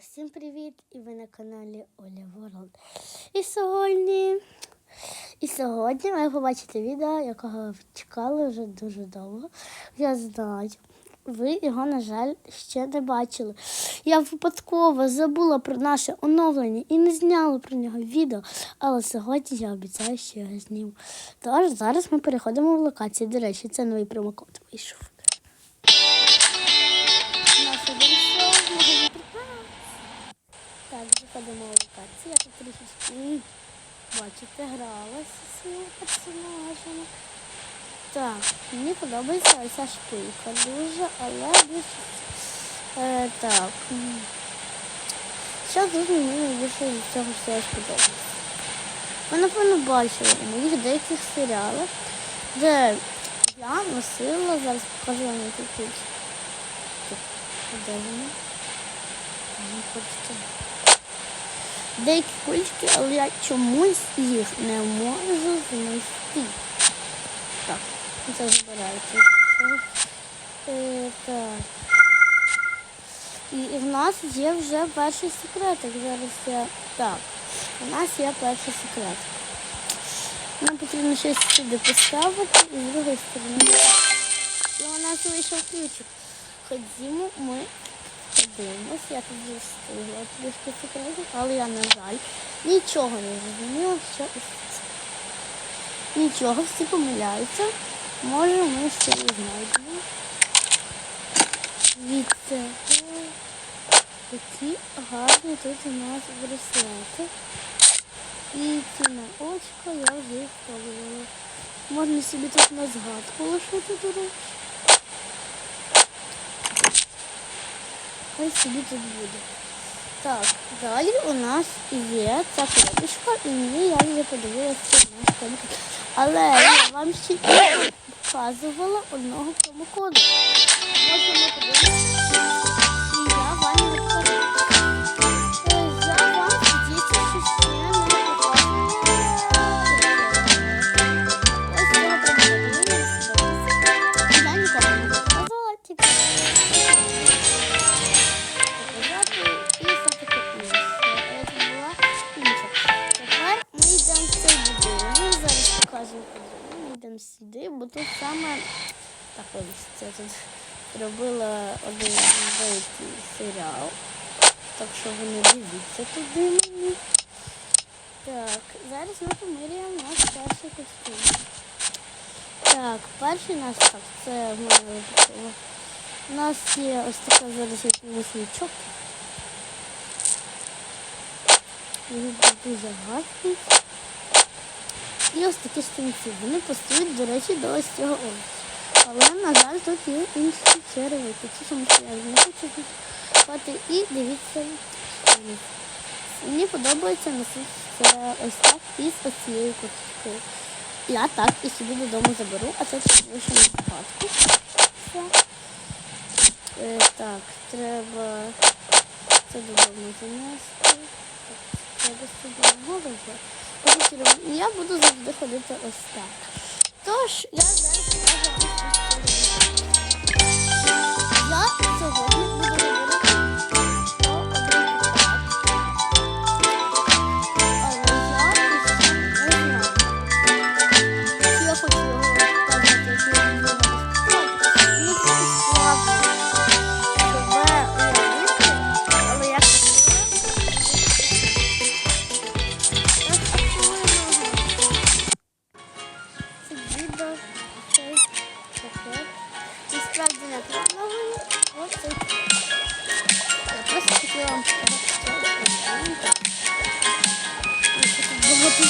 Усім привіт! І ви на каналі Оля Ворлд. І сьогодні, і сьогодні ви побачите відео, якого ви чекали вже дуже довго. Я знаю. Ви його, на жаль, ще не бачили. Я випадково забула про наше оновлення і не зняла про нього відео, але сьогодні я обіцяю, що я зніму. Тож зараз ми переходимо в локацію. До речі, це новий промокод вийшов. Наш один шоу в магазин приправ. Так, заходимо. Я тут трішечки, бачите, гралася з своїми персонажами. Так, мені подобається ця шпилька дуже, але. Е, так. Що тут мені найбільше з цього всього сподобалося? Ви, напевно, бачили у моїх деяких серіалах, де я носила, зараз покажу вам яку тут. Де вони? Не хочете. Деякі кульки, але я чомусь їх не можу знайти. Так, це збирається. Е, так. І, в нас є вже перший секретик. Зараз я. Так, у нас є перший секретик. Нам потрібно щось сюди поставити і з другої сторони. І у нас вийшов ключик. Ходімо, ми подивимось. Я тут вже встигла трішки секретик, але я, на жаль, нічого не зрозуміла, що. Нічого, всі помиляються. Може, ми ще і знайдемо. Дивіться, ой, які гарні тут у нас браслети. І ці на очко я вже пробувала. Можна собі тут на згадку лишити, до речі. Хай собі тут. Так, далі у нас є ця коробочка, і я вже подивилася на комку. Але я вам ще не показувала одного промокоду. Я вам сюди, бо тут саме так ось це тут робила один великий серіал. Так що ви не дивіться туди мені. Так, зараз ми поміряємо наш перший костюм. Так, перший наш так, це випадково. У нас є ось така зараз якийсь нічок. Він дуже гарний. І ось такі штанці. Вони пасують, до речі, до ось цього овоча. Але, на жаль, тут є інші черевики. Що я не хочу тут хати. І дивіться. Мені подобається носити ось так із ось цією курткою. Я так і собі додому заберу, а це лише на. Все. Е, так, треба це додому занести. Треба собі голову. Я буду завжди ходити ось так. Тож, я зараз покажу вам. Я сьогодні буду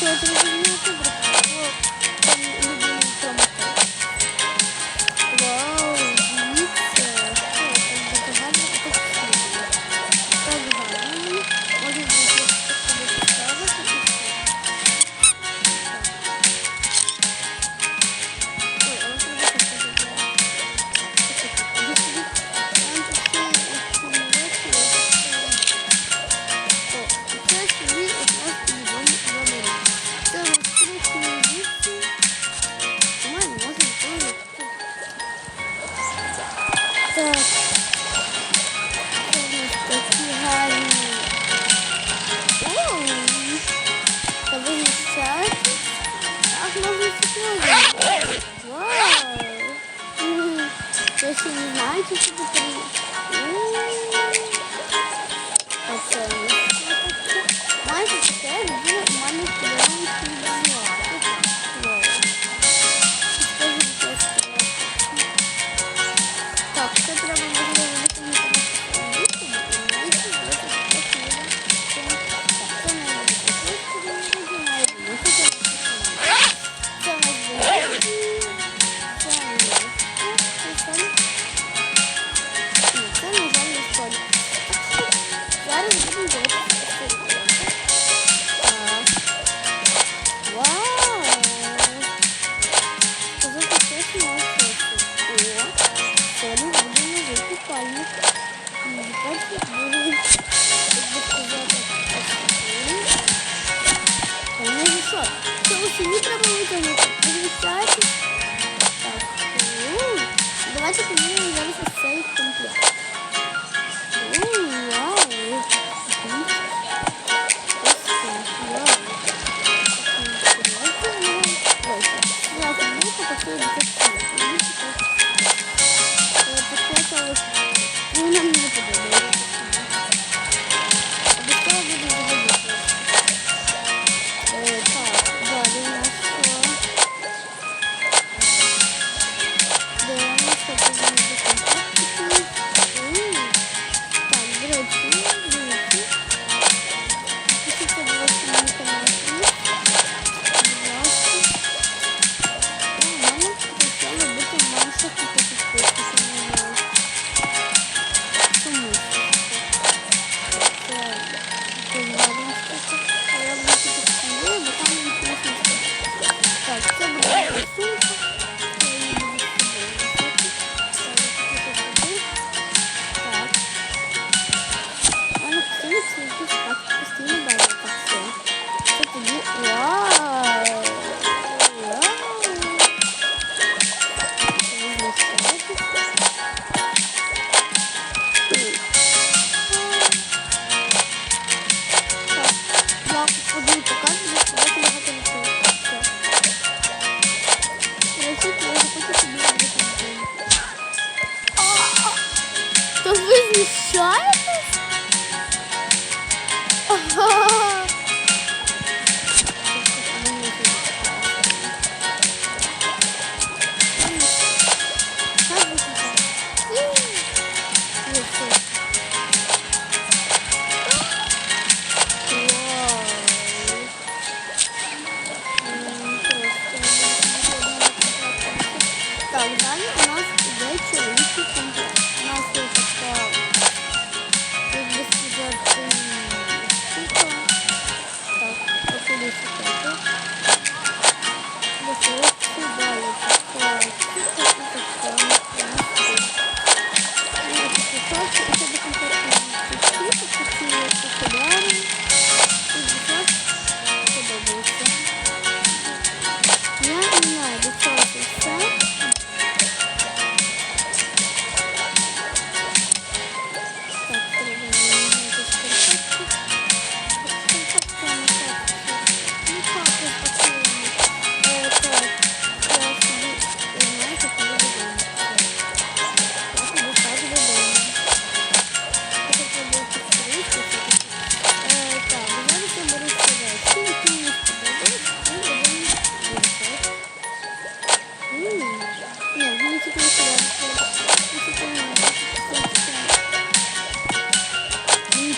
тут багато Açalım. синю треба витягнути. Звичайно. Так. Давайте поміняємо зараз ось цей комплект.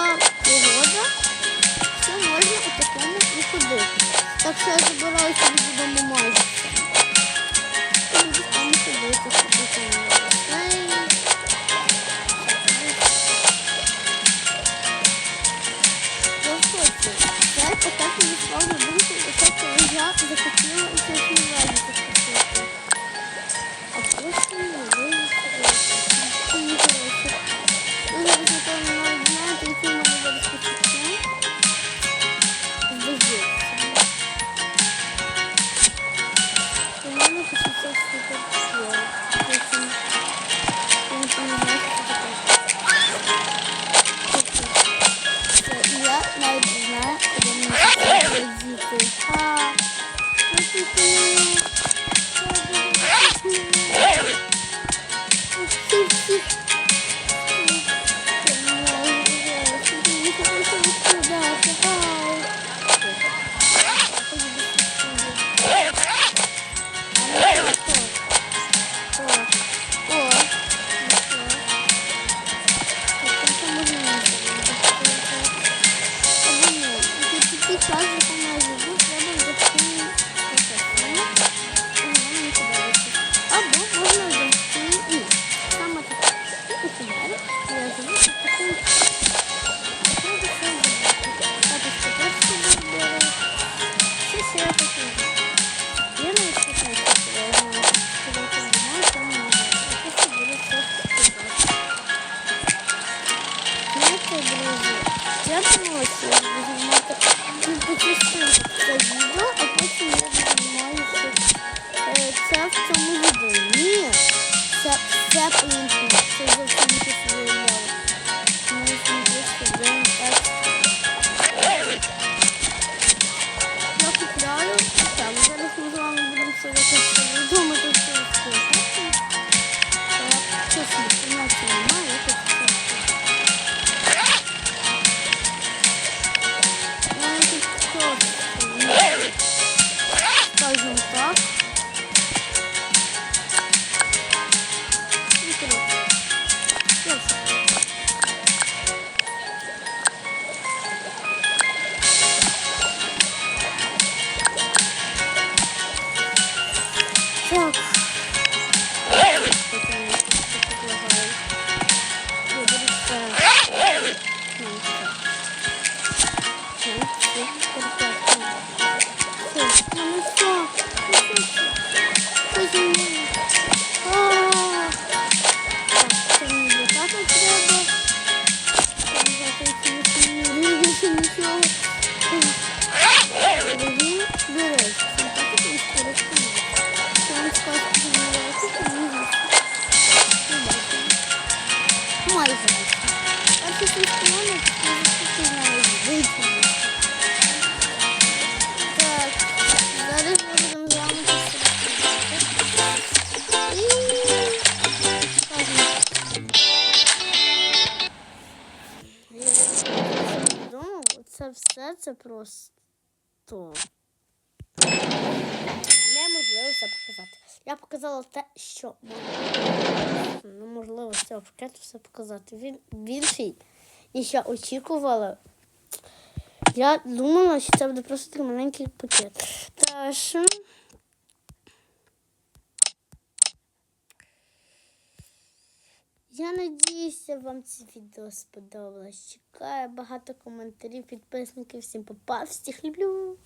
така погода, що можна у такому і ходити. Так що я забираю собі додому мазі. І там ходити, що просто неможливо це показати. Я показала те, що неможливо ну, з цього пакету все показати. Він більший, ніж я очікувала. Я думала, що це буде просто такий маленький пакет. Тож... Я надіюся, вам це відео сподобалось. Чекаю багато коментарів, підписників. Всім попав, всіх люблю.